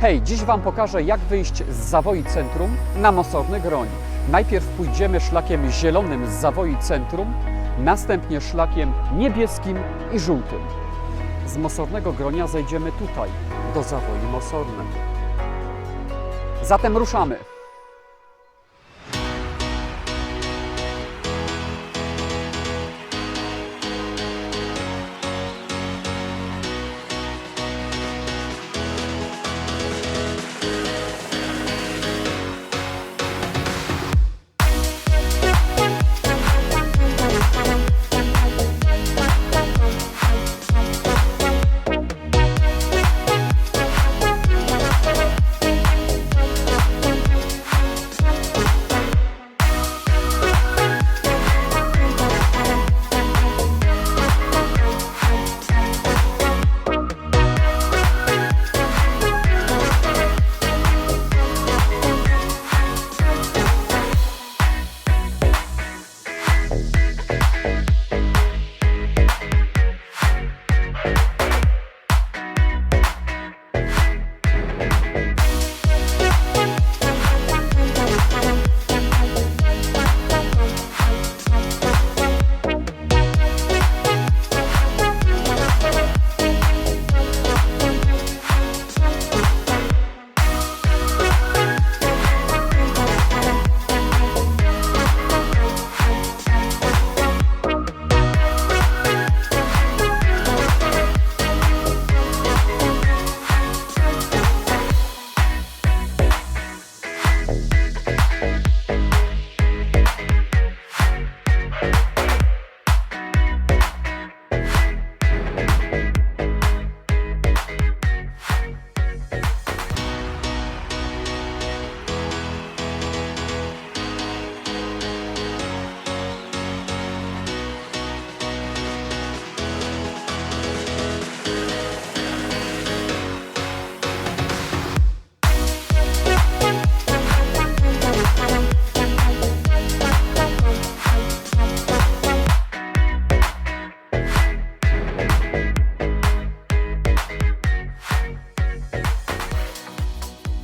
Hej, dziś Wam pokażę jak wyjść z Zawoi Centrum na Mosorny Groń. Najpierw pójdziemy szlakiem zielonym z Zawoi Centrum, następnie szlakiem niebieskim i żółtym. Z Mosornego Gronia zejdziemy tutaj, do Zawoi Mosornej. Zatem ruszamy.